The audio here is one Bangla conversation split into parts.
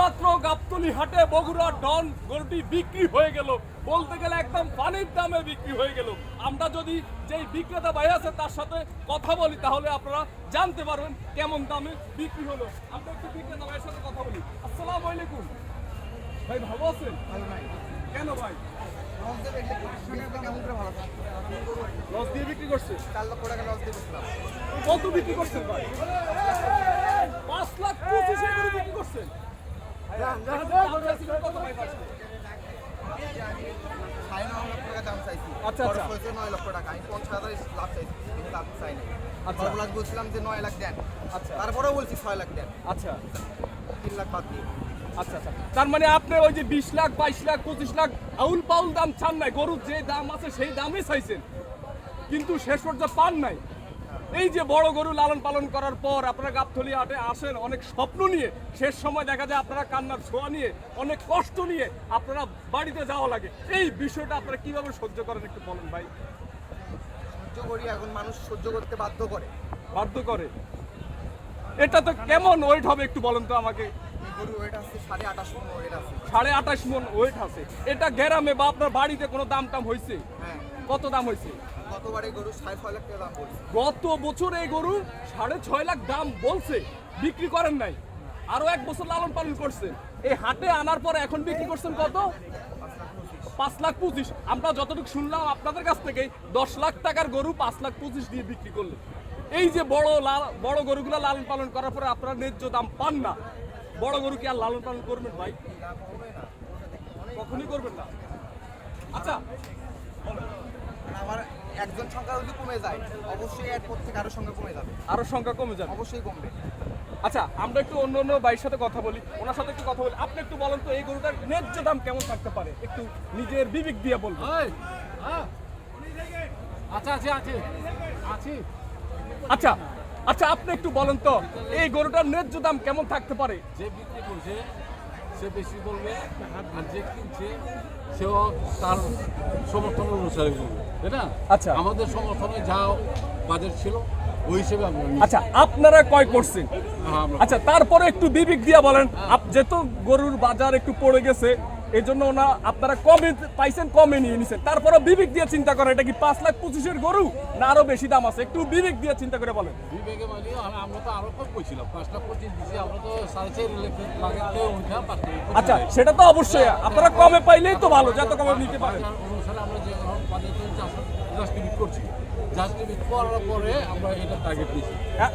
মাত্র গাবতলি হাটে বগুড়া ডন গরুটি বিক্রি হয়ে গেল। বলতে গেলে একদম পানির দামে বিক্রি হয়ে গেল। আমরা যদি যেই বিক্রেতা ভাই আছে তার সাথে কথা বলি তাহলে আপনারা জানতে পারবেন কেমন দামে বিক্রি হলো। আমরা একটু বিক্রেতা ভাইয়ের সাথে কথা বলি। আসসালামু আলাইকুম। ভাই ভালো আছেন? ভালো নাই কেন ভাই? লস বিক্রি কেমন করে ভালো থাকে লস দিয়ে বিক্রি করছে? চার লক্ষ টাকা লস দিয়ে কত বিক্রি করছেন ভাই পাঁচ লাখ পঁচিশে করে বিক্রি করছেন কত ভাই আজকে? সাড়ে নয় লক্ষ টাকা দাম চাইছি আচ্ছা, আচ্ছা। হয়েছে নয় লক্ষ টাকা। আমি পঞ্চাশ হাজার লাভ চাইছি কিন্তু লাভ চাই নাই। আচ্ছা। সর্বলাস বলছিলাম যে নয় লাখ দেন। আচ্ছা। তারপরেও বলছি ছয় লাখ দেন। আচ্ছা। তিন লাখ বাদ দিয়ে। আচ্ছা আচ্ছা। তার মানে আপনি ওই যে বিশ লাখ বাইশ লাখ পঁচিশ লাখ আউল পাউল দাম চান নাই। গরুর যে দাম আছে সেই দামই চাইছেন। কিন্তু শেষ পর্যন্ত পান নাই। এই যে বড় গরু লালন পালন করার পর আপনারা গাবথলি হাটে আসেন অনেক স্বপ্ন নিয়ে শেষ সময় দেখা যায় আপনারা কান্নার ছোঁয়া নিয়ে অনেক কষ্ট নিয়ে আপনারা বাড়িতে যাওয়া লাগে। এই বিষয়টা আপনারা কীভাবে সহ্য করেন একটু বলেন ভাই। সহ্য করি এখন মানুষ সহ্য করতে বাধ্য করে। বাধ্য করে। এটা তো কেমন ওয়েট হবে একটু বলেন তো আমাকে। সাড়ে আঠাশ মন ওয়েট আছে। মন এটা গ্রামে বা আপনার বাড়িতে কোনো দাম টাম হয়েছে হ্যাঁ। কত দাম হয়েছে? গতবারে গরু সাড়ে ছয় লাখ টাকা দাম বলছি। গত বছর এই গরু সাড়ে ছয় লাখ দাম বলছে বিক্রি করেন নাই। আরও এক বছর লালন পালন করছেন এই হাটে আনার পরে এখন বিক্রি করছেন কত? পাঁচ লাখ পঁচিশ। আমরা যতটুকু শুনলাম আপনাদের কাছ থেকে দশ লাখ টাকার গরু পাঁচ লাখ পঁচিশ দিয়ে বিক্রি করলেন। এই যে বড় লাল বড় গরুগুলো লালন পালন করার পরে আপনারা ন্যায্য দাম পান না। বড় গরু কি আর লালন পালন করবেন ভাই? কখনই করবেন না। আচ্ছা আমার একজন সংখ্যা যদি কমে যায় অবশ্যই এরপর থেকে আরও সংখ্যা কমে যাবে। আরও সংখ্যা কমে যাবে? অবশ্যই কমবে। আচ্ছা আমরা একটু অন্য অন্য ভাইয়ের সাথে কথা বলি ওনার সাথে একটু কথা বলি। আপনি একটু বলেন তো এই গরুটার ন্যায্য দাম কেমন থাকতে পারে? একটু নিজের বিবেক দিয়ে বলবেন। আচ্ছা আছে আছে আছে আচ্ছা আচ্ছা আপনি একটু বলেন তো এই গরুটার ন্যায্য দাম কেমন থাকতে পারে? যে বিক্রি করছে সে বেশি বলবে আর যে কিনছে সেও তার সমর্থন অনুসারে বলবে তাই না? আচ্ছা। আমাদের সমর্থনে যা বাজেট ছিল ওই হিসেবে আমরা আচ্ছা আপনারা কয় করছেন হ্যাঁ, আচ্ছা তারপরে একটু বিবেক দিয়া বলেন। আপ যেহেতু গরুর বাজার একটু পড়ে গেছে এই জন্য ওনা আপনারা কমে পাইছেন কমে নিয়ে নিছেন। তারপরে বিবেক দিয়ে চিন্তা করেন এটা কি পাঁচ লাখ পঁচিশের গরু না আরও বেশি দাম আছে? একটু বিবেক দিয়ে চিন্তা করে বলেন। বিবেকে মানে আমরা তো আরও কম কইছিলাম। পাঁচ লাখ পঁচিশ দিছি আমরা তো সাড়ে চার লাখ লাগাতে উঠা পাঁচ লাখ আচ্ছা সেটা তো অবশ্যই। আপনারা কমে পাইলেই তো ভালো যত কমে নিতে পারেন। বাজার অনুসারে আমরা যে বাজেট জাস্টিফিক করছি। জাস্টিফিক করার পরে আমরা এটা টার্গেট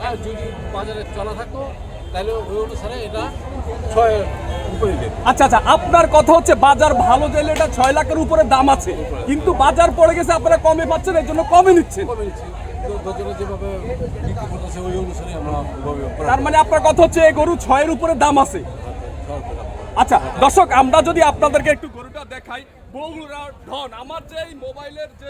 আর যদি বাজারে চলা থাকতো তাহলে ওই অনুসারে এটা ছয় আচ্ছা আচ্ছা আপনার কথা হচ্ছে বাজার ভালো চাইলে এটা ছয় লাখের উপরে দাম আছে। কিন্তু বাজার পড়ে গেছে আপনারা কমে পাচ্ছেন এই জন্য কমে নিচ্ছেন। তার মানে আপনার কথা হচ্ছে এই গরু ছয়ের উপরে দাম আছে। আচ্ছা দর্শক আমরা যদি আপনাদেরকে একটু গরুটা দেখাই বগুড়া ধন আমার যে মোবাইলের যে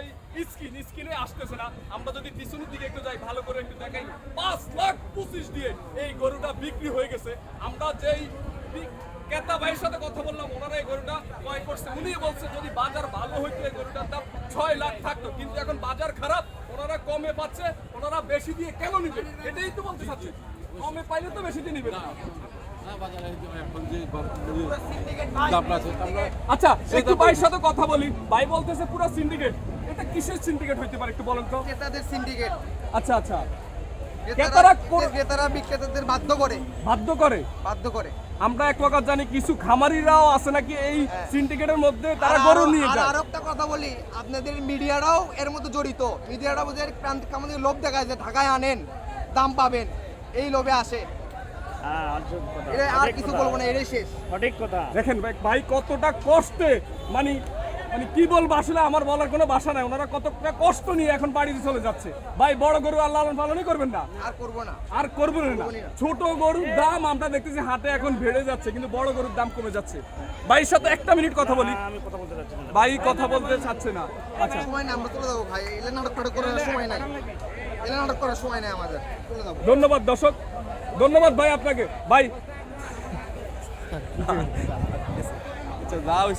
স্ক্রিন স্ক্রিনে আসতেছে না আমরা যদি পিছনের দিকে একটু যাই ভালো করে একটু দেখাই পাঁচ লাখ পঁচিশ দিয়ে এই গরুটা বিক্রি হয়ে গেছে। আমরা যেই ক্রেতা ভাইয়ের সাথে কথা বললাম ওনারা এই গরুটা ক্রয় করছে। উনি বলছে যদি বাজার ভালো হইতো এই গরুটার দাম ছয় লাখ থাকতো কিন্তু এখন বাজার খারাপ ওনারা কমে পাচ্ছে ওনারা বেশি দিয়ে কেন নিবে? এটাই তো বলতে চাচ্ছে। কমে পাইলে তো বেশি দিয়ে নিবে না। আচ্ছা একটু ভাইয়ের সাথে কথা বলি। ভাই বলতেছে পুরো সিন্ডিকেট এটা কিসের সিন্ডিকেট হইতে পারে একটু বলেন তো? ক্রেতাদের সিন্ডিকেট আচ্ছা আচ্ছা। ক্রেতারা ক্রেতারা বিক্রেতাদের বাধ্য করে। বাধ্য করে? বাধ্য করে। আমরা এক প্রকার জানি কিছু খামারিরাও আছে নাকি এই হ্যাঁ। সিন্ডিকেটের মধ্যে তারা আর গরু নিয়ে যায়? আরও একটা কথা বলি আপনাদের মিডিয়ারাও এর মধ্যে জড়িত। মিডিয়ারা বুঝে প্রান্তিক আমাদের লোভ দেখায় যে ঢাকায় আনেন দাম পাবেন এই লোভে আসে। হ্যাঁ। এটা আর কিছু বলব না এটাই শেষ। সঠিক কথা। দেখেন ভাই ভাই কতটা কষ্টে মানে মানে কি বলব আসলে আমার বলার কোনো বাসা নাই। ওনারা কতটা কষ্ট নিয়ে এখন বাড়িতে চলে যাচ্ছে। ভাই বড় গরু আর লালন পালনই করবেন না। আর করব না। আর করবেন না। ছোট গরুর দাম আমরা দেখতেছি হাটে এখন বেড়ে যাচ্ছে কিন্তু বড় গরুর দাম কমে যাচ্ছে। ভাইয়ের সাথে একটা মিনিট কথা বলি। আমি কথা বলতে চাচ্ছি না। ভাই কথা বলতে চাচ্ছে না। আচ্ছা। সময় নাই আমরা চলে যাব ভাই। এলে নাটক করার সময় নাই। এলে নাটক করার সময় নাই আমাদের। চলে যাব ধন্যবাদ দর্শক। ধন্যবাদ ভাই আপনাকে। ভাই। আচ্ছা যাও।